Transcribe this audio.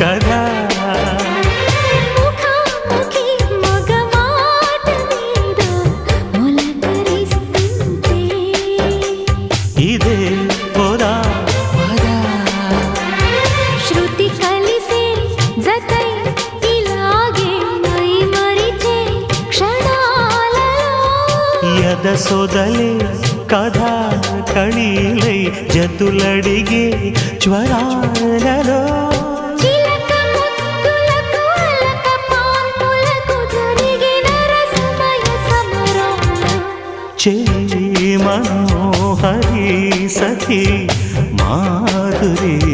కదా. ఇదే పోరా శృతి కలిసే జతై ఇలాగే మై మరిచే క్షణాల యద సోదలే కథ కళీలై జతులడిగే జ్వరాలలో. చేయి మనోహరి సఖీ మాధురీ.